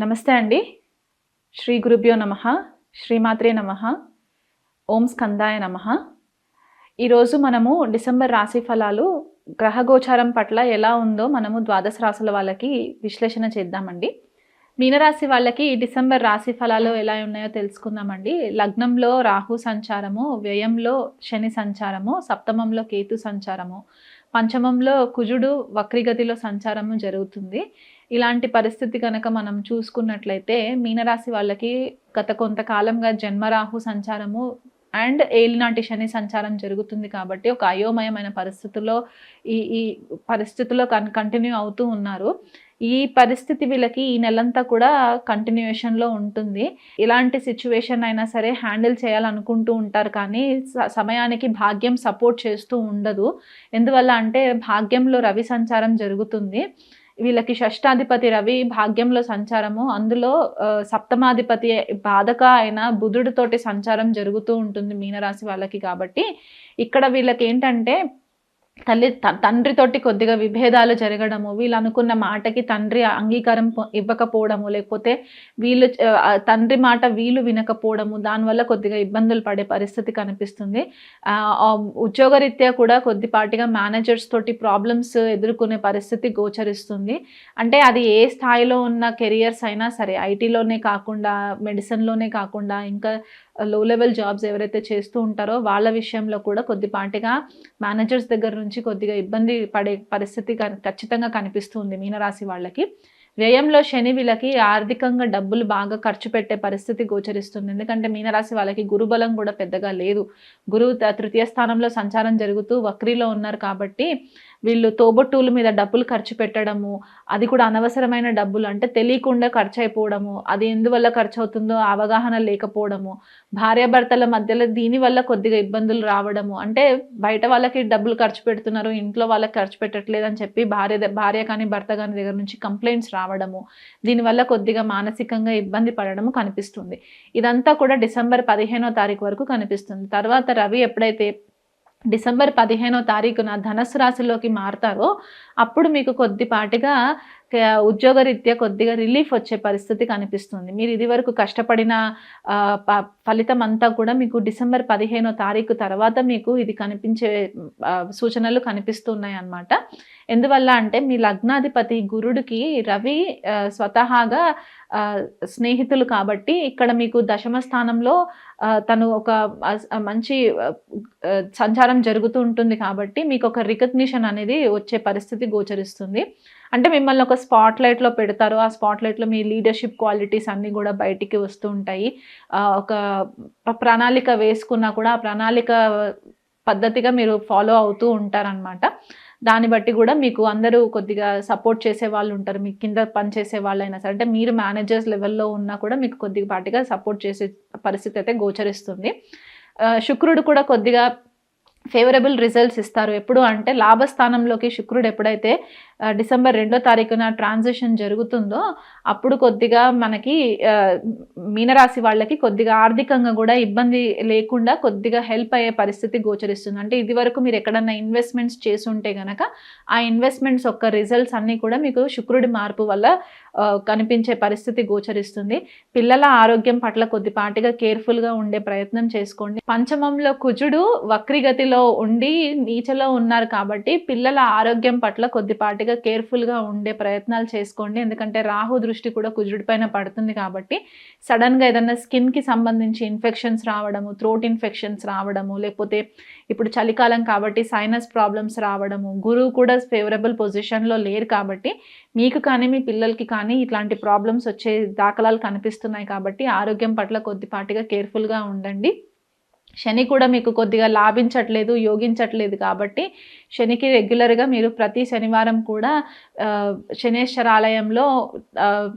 నమస్తే అండి. శ్రీ గురుభ్యో నమ శ్రీమాత్రే నమ ఓం స్కందాయ నమ. ఈరోజు మనము డిసెంబర్ రాశి ఫలాలు గ్రహగోచారం పట్ల ఎలా ఉందో మనము ద్వాదశ రాశుల వాళ్ళకి విశ్లేషణ చేద్దామండి. మీనరాశి వాళ్ళకి ఈ డిసెంబర్ రాశి ఫలాలు ఎలా ఉన్నాయో తెలుసుకుందామండి. లగ్నంలో రాహు సంచారము వ్యయంలో శని సంచారము సప్తమంలో కేతు సంచారము పంచమంలో కుజుడు వక్రిగతిలో సంచారము జరుగుతుంది. ఇలాంటి పరిస్థితి కనుక మనం చూసుకున్నట్లయితే మీనరాశి వాళ్ళకి గత కొంతకాలంగా జన్మరాహు సంచారము అండ్ ఏలినాటి శని సంచారం జరుగుతుంది కాబట్టి ఒక అయోమయమైన పరిస్థితుల్లో ఈ ఈ పరిస్థితుల్లో కన్ కంటిన్యూ అవుతూ ఉన్నారు. ఈ పరిస్థితి వీళ్ళకి ఈ నెలంతా కూడా కంటిన్యూషన్లో ఉంటుంది. ఇలాంటి సిచ్యువేషన్ అయినా సరే హ్యాండిల్ చేయాలనుకుంటూ ఉంటారు కానీ సమయానికి భాగ్యం సపోర్ట్ చేస్తూ ఉండదు. ఎందువల్ల అంటే భాగ్యంలో రవి సంచారం జరుగుతుంది. వీళ్ళకి షష్టాధిపతి రవి భాగ్యంలో సంచారము. అందులో సప్తమాధిపతి బాధక అయిన బుధుడితోటి సంచారం జరుగుతూ ఉంటుంది మీనరాశి వాళ్ళకి కాబట్టి. ఇక్కడ వీళ్ళకి ఏంటంటే తల్లి తండ్రితోటి కొద్దిగా విభేదాలు జరగడము వీళ్ళు అనుకున్న మాటకి తండ్రి అంగీకారం ఇవ్వకపోవడము లేకపోతే వీళ్ళు తండ్రి మాట వీళ్ళు వినకపోవడము దానివల్ల కొద్దిగా ఇబ్బందులు పడే పరిస్థితి కనిపిస్తుంది. ఉద్యోగరీత్యా కూడా కొద్దిపాటిగా మేనేజర్స్ తోటి ప్రాబ్లమ్స్ ఎదుర్కొనే పరిస్థితి గోచరిస్తుంది. అంటే అది ఏ స్థాయిలో ఉన్న కెరియర్స్ అయినా సరే ఐటీలోనే కాకుండా మెడిసిన్లోనే కాకుండా ఇంకా లో లెవెల్ జాబ్స్ ఎవరైతే చేస్తూ ఉంటారో వాళ్ళ విషయంలో కూడా కొద్దిపాటిగా మేనేజర్స్ దగ్గర నుంచి కొద్దిగా ఇబ్బంది పడే పరిస్థితి ఖచ్చితంగా కనిపిస్తుంది మీనరాశి వాళ్ళకి. వ్యయంలో శని వీళ్ళకి ఆర్థికంగా డబ్బులు బాగా ఖర్చు పెట్టే పరిస్థితి గోచరిస్తుంది. ఎందుకంటే మీనరాశి వాళ్ళకి గురుబలం కూడా పెద్దగా లేదు. గురువు తృతీయ స్థానంలో సంచారం జరుగుతూ వక్రీలో ఉన్నారు కాబట్టి వీళ్ళు తోబొట్టుల మీద డబ్బులు ఖర్చు పెట్టడము అది కూడా అనవసరమైన డబ్బులు అంటే తెలియకుండా ఖర్చు అయిపోవడము అది ఎందువల్ల ఖర్చు అవుతుందో అవగాహన లేకపోవడము భార్యాభర్తల మధ్యలో దీనివల్ల కొద్దిగా ఇబ్బందులు రావడము అంటే బయట వాళ్ళకి డబ్బులు ఖర్చు పెడుతున్నారు ఇంట్లో వాళ్ళకి ఖర్చు పెట్టట్లేదు అని చెప్పి భార్య భార్య కానీ భర్త కానీ దగ్గర నుంచి కంప్లైంట్స్ రావడము దీనివల్ల కొద్దిగా మానసికంగా ఇబ్బంది పడడము కనిపిస్తుంది. ఇదంతా కూడా డిసెంబర్ పదిహేనో తారీఖు వరకు కనిపిస్తుంది. తర్వాత రవి ఎప్పుడైతే డిసెంబర్ పదిహేనో తారీఖున ధనస్సు రాశిలోకి మారతారో అప్పుడు మీకు కొద్దిపాటిగా ఉద్యోగరీత్యా కొద్దిగా రిలీఫ్ వచ్చే పరిస్థితి కనిపిస్తుంది. మీరు ఇది వరకు కష్టపడిన ఫలితం అంతా కూడా మీకు డిసెంబర్ పదిహేనో తారీఖు తర్వాత మీకు ఇది కనిపించే సూచనలు కనిపిస్తున్నాయి అన్నమాట ఎందువల్ల అంటే మీ లగ్నాధిపతి గురుడికి రవి స్వతహాగా స్నేహితులు కాబట్టి ఇక్కడ మీకు దశమ స్థానంలో తను ఒక మంచి సంచారం జరుగుతూ ఉంటుంది కాబట్టి మీకు ఒక రికగ్నిషన్ అనేది వచ్చే పరిస్థితి గోచరిస్తుంది. అంటే మిమ్మల్ని ఒక స్పాట్ లైట్లో పెడతారు. ఆ స్పాట్ లైట్లో మీ లీడర్షిప్ క్వాలిటీస్ అన్నీ కూడా బయటికి వస్తూ ఉంటాయి. ఒక ప్రణాళిక వేసుకున్నా కూడా ఆ ప్రణాళిక పద్ధతిగా మీరు ఫాలో అవుతూ ఉంటారనమాట దాన్ని బట్టి కూడా మీకు అందరూ కొద్దిగా సపోర్ట్ చేసే వాళ్ళు ఉంటారు. మీ కింద పనిచేసే వాళ్ళైనా సరే అంటే మీరు మేనేజర్స్ లెవెల్లో ఉన్నా కూడా మీకు కొద్దిగా పాటిగా సపోర్ట్ చేసే పరిస్థితి అయితే గోచరిస్తుంది. శుక్రుడు కూడా కొద్దిగా ఫేవరబుల్ రిజల్ట్స్ ఇస్తారు. ఎప్పుడు అంటే లాభస్థానంలోకి శుక్రుడు ఎప్పుడైతే డిసెంబర్ రెండో తారీఖున ట్రాన్సిషన్ జరుగుతుందో అప్పుడు కొద్దిగా మనకి మీనరాశి వాళ్ళకి కొద్దిగా ఆర్థికంగా కూడా ఇబ్బంది లేకుండా కొద్దిగా హెల్ప్ అయ్యే పరిస్థితి గోచరిస్తుంది. అంటే ఇది వరకు మీరు ఎక్కడన్నా ఇన్వెస్ట్మెంట్స్ చేసుంటే గనక ఆ ఇన్వెస్ట్మెంట్స్ యొక్క రిజల్ట్స్ అన్నీ కూడా మీకు శుక్రుడి మార్పు వల్ల కనిపించే పరిస్థితి గోచరిస్తుంది. పిల్లల ఆరోగ్యం పట్ల కొద్దిపాటిగా కేర్ఫుల్గా ఉండే ప్రయత్నం చేసుకోండి. పంచమంలో కుజుడు వక్రిగతిలో ఉండి నీచలో ఉన్నారు కాబట్టి పిల్లల ఆరోగ్యం పట్ల కొద్దిపాటిగా కొద్దిగా కేర్ఫుల్గా ఉండే ప్రయత్నాలు చేసుకోండి. ఎందుకంటే రాహు దృష్టి కూడా కుజుడి పైన పడుతుంది కాబట్టి సడన్గా ఏదన్నా స్కిన్కి సంబంధించి ఇన్ఫెక్షన్స్ రావడము థ్రోట్ ఇన్ఫెక్షన్స్ రావడము లేకపోతే ఇప్పుడు చలికాలం కాబట్టి సైనస్ ప్రాబ్లమ్స్ రావడము గురువు కూడా ఫేవరబుల్ పొజిషన్లో లేరు కాబట్టి మీకు కానీ మీ పిల్లలకి కానీ ఇట్లాంటి ప్రాబ్లమ్స్ వచ్చే దాఖలాలు కనిపిస్తున్నాయి కాబట్టి ఆరోగ్యం పట్ల కొద్దిపాటిగా కేర్ఫుల్గా ఉండండి. శని కూడా మీకు కొద్దిగా లాభించట్లేదు యోగించట్లేదు కాబట్టి శనికి రెగ్యులర్గా మీరు ప్రతి శనివారం కూడా శనేశ్వరాలయంలో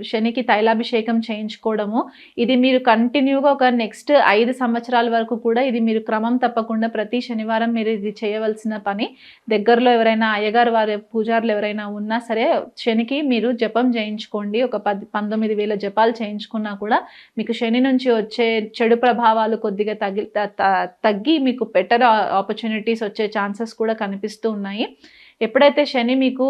శనికి తైలాభిషేకం చేయించుకోవడము. ఇది మీరు కంటిన్యూగా ఒక నెక్స్ట్ ఐదు సంవత్సరాల వరకు కూడా ఇది మీరు క్రమం తప్పకుండా ప్రతి శనివారం మీరు ఇది చేయవలసిన పని. దగ్గరలో ఎవరైనా అయ్యగారు వారి పూజారులు ఎవరైనా ఉన్నా సరే శనికి మీరు జపం చేయించుకోండి. ఒక పది పంతొమ్మిది వేల జపాలు చేయించుకున్నా కూడా మీకు శని నుంచి వచ్చే చెడు ప్రభావాలు కొద్దిగా తగిలి తగ్గి మీకు బెటర్ ఆపర్చునిటీస్ వచ్చే ఛాన్సెస్ కూడా కనిపిస్తూ ఉన్నాయి. ఎప్పుడైతే శని మీకు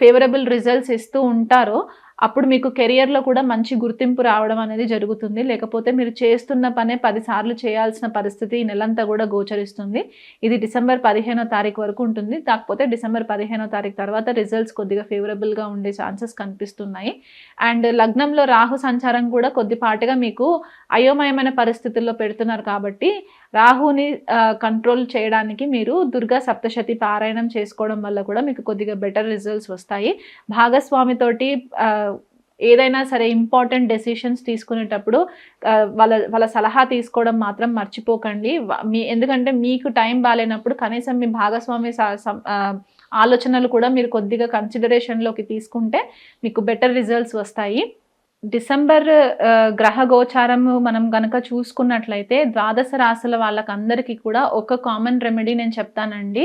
ఫేవరబుల్ రిజల్ట్స్ ఇస్తూ ఉంటారో అప్పుడు మీకు కెరియర్లో కూడా మంచి గుర్తింపు రావడం అనేది జరుగుతుంది. లేకపోతే మీరు చేస్తున్న పనే పదిసార్లు చేయాల్సిన పరిస్థితి ఈ నెలంతా కూడా గోచరిస్తుంది. ఇది డిసెంబర్ పదిహేనో తారీఖు వరకు ఉంటుంది. కాకపోతే డిసెంబర్ పదిహేనో తారీఖు తర్వాత రిజల్ట్స్ కొద్దిగా ఫేవరబుల్గా ఉండే ఛాన్సెస్ కనిపిస్తున్నాయి. అండ్ లగ్నంలో రాహు సంచారం కూడా కొద్దిపాటుగా మీకు అయోమయమైన పరిస్థితుల్లో పెడుతున్నారు కాబట్టి రాహుని కంట్రోల్ చేయడానికి మీరు దుర్గా సప్తశతి పారాయణం చేసుకోవడం వల్ల కూడా మీకు కొద్దిగా బెటర్ రిజల్ట్స్ వస్తాయి. భాగస్వామితోటి ఏదైనా సరే ఇంపార్టెంట్ డెసిషన్స్ తీసుకునేటప్పుడు వాళ్ళ వాళ్ళ సలహా తీసుకోవడం మాత్రం మర్చిపోకండి. మీ ఎందుకంటే మీకు టైం బాగాలేనప్పుడు కనీసం మీ భాగస్వామి ఆలోచనలు కూడా మీరు కొద్దిగా కన్సిడరేషన్లోకి తీసుకుంటే మీకు బెటర్ రిజల్ట్స్ వస్తాయి. డిసెంబర్ గ్రహ గోచారము మనం గనక చూసుకున్నట్లయితే ద్వాదశ రాశుల వాళ్ళకందరికీ కూడా ఒక కామన్ రెమెడీ నేను చెప్తానండి.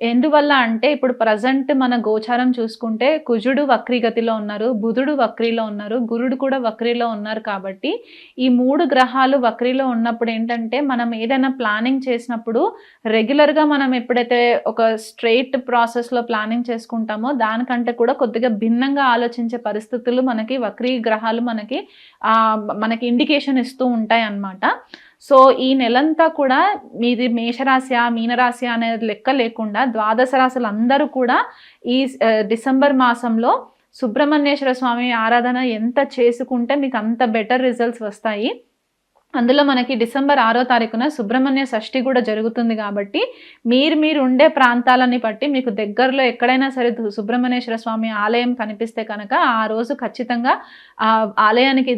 ఎందువల్ల అంటే ఇప్పుడు ప్రజెంట్ మన గోచారం చూసుకుంటే కుజుడు వక్రీగతిలో ఉన్నారు బుధుడు వక్రీలో ఉన్నారు గురుడు కూడా వక్రీలో ఉన్నారు కాబట్టి ఈ మూడు గ్రహాలు వక్రీలో ఉన్నప్పుడు ఏంటంటే మనం ఏదైనా ప్లానింగ్ చేసినప్పుడు రెగ్యులర్గా మనం ఎప్పుడైతే ఒక స్ట్రైట్ ప్రాసెస్లో ప్లానింగ్ చేసుకుంటామో దానికంటే కూడా కొద్దిగా భిన్నంగా ఆలోచించే పరిస్థితులు మనకి వక్రీ గ్రహాలు మనకి మనకి ఇండికేషన్ ఇస్తూ ఉంటాయి అన్నమాట సో ఈ నెలంతా కూడా మీది మేషరాశి మీనరాశి అనేది లెక్క లేకుండా ద్వాదశ రాశులు అందరూ కూడా ఈ డిసెంబర్ మాసంలో సుబ్రహ్మణ్యేశ్వర స్వామి ఆరాధన ఎంత చేసుకుంటే మీకు అంత బెటర్ రిజల్ట్స్ వస్తాయి. అందులో మనకి డిసెంబర్ ఆరో తారీఖున సుబ్రహ్మణ్య షష్ఠి కూడా జరుగుతుంది కాబట్టి మీరు మీరు ఉండే ప్రాంతాలని బట్టి మీకు దగ్గరలో ఎక్కడైనా సరే సుబ్రహ్మణ్యేశ్వర స్వామి ఆలయం కనిపిస్తే కనుక ఆ రోజు ఖచ్చితంగా ఆ ఆలయానికి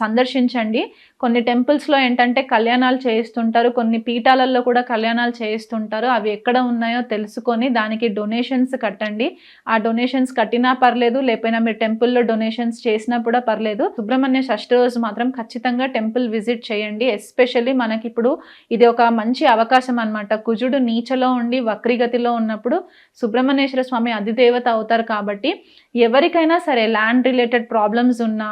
సందర్శించండి. కొన్ని టెంపుల్స్లో ఏంటంటే కళ్యాణాలు చేయిస్తుంటారు కొన్ని పీఠాలలో కూడా కళ్యాణాలు చేయిస్తుంటారు. అవి ఎక్కడ ఉన్నాయో తెలుసుకొని దానికి డొనేషన్స్ కట్టండి. ఆ డొనేషన్స్ కట్టినా పర్లేదు లేకపోయినా మీరు టెంపుల్లో డొనేషన్స్ చేసినా కూడా పర్లేదు. సుబ్రహ్మణ్య షష్ఠి రోజు మాత్రం ఖచ్చితంగా టెంపుల్ విజిట్ చేయండి. ఎస్పెషల్లీ మనకి ఇప్పుడు ఇది ఒక మంచి అవకాశం అనమాట కుజుడు నీచలో ఉండి వక్రిగతిలో ఉన్నప్పుడు సుబ్రహ్మణ్యేశ్వర స్వామి అధిదేవత అవుతారు కాబట్టి ఎవరికైనా సరే ల్యాండ్ రిలేటెడ్ ప్రాబ్లమ్స్ ఉన్నా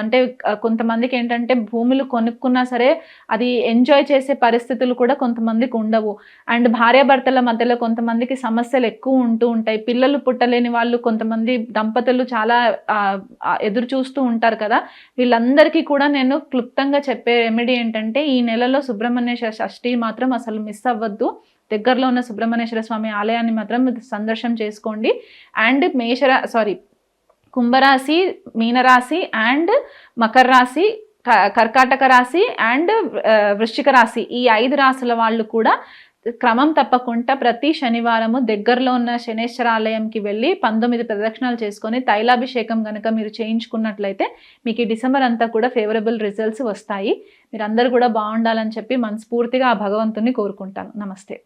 అంటే కొంతమందికి ఏంటంటే భూములు కొనుక్కున్నా సరే అది ఎంజాయ్ చేసే పరిస్థితులు కూడా కొంతమందికి ఉండవు. అండ్ భార్యాభర్తల మధ్యలో కొంతమందికి సమస్యలు ఎక్కువ ఉంటూ ఉంటాయి. పిల్లలు పుట్టలేని వాళ్ళు కొంతమంది దంపతులు చాలా ఎదురు చూస్తూ ఉంటారు కదా. వీళ్ళందరికీ కూడా నేను క్లుప్తంగా చెప్పే రెమెడీ ఏంటంటే ఈ నెలలో సుబ్రహ్మణ్య షష్ఠి మాత్రం అసలు మిస్ అవ్వద్దు. దగ్గరలో ఉన్న సుబ్రహ్మణ్యేశ్వర స్వామి ఆలయాన్ని మాత్రం సందర్శనం చేసుకోండి. అండ్ మేషరా సారీ కుంభరాశి మీనరాశి అండ్ మకర రాశి కర్కాటక రాశి అండ్ వృశ్చిక రాశి ఈ ఐదు రాశుల వాళ్ళు కూడా క్రమం తప్పకుండా ప్రతి శనివారము దగ్గరలో ఉన్న శనేశ్వర ఆలయంకి వెళ్ళి పంతొమ్మిది ప్రదక్షిణాలు చేసుకొని తైలాభిషేకం కనుక మీరు చేయించుకున్నట్లయితే మీకు ఈ డిసెంబర్ అంతా కూడా ఫేవరబుల్ రిజల్ట్స్ వస్తాయి. మీరు కూడా బాగుండాలని చెప్పి మనస్ఫూర్తిగా ఆ భగవంతుని కోరుకుంటాను. నమస్తే.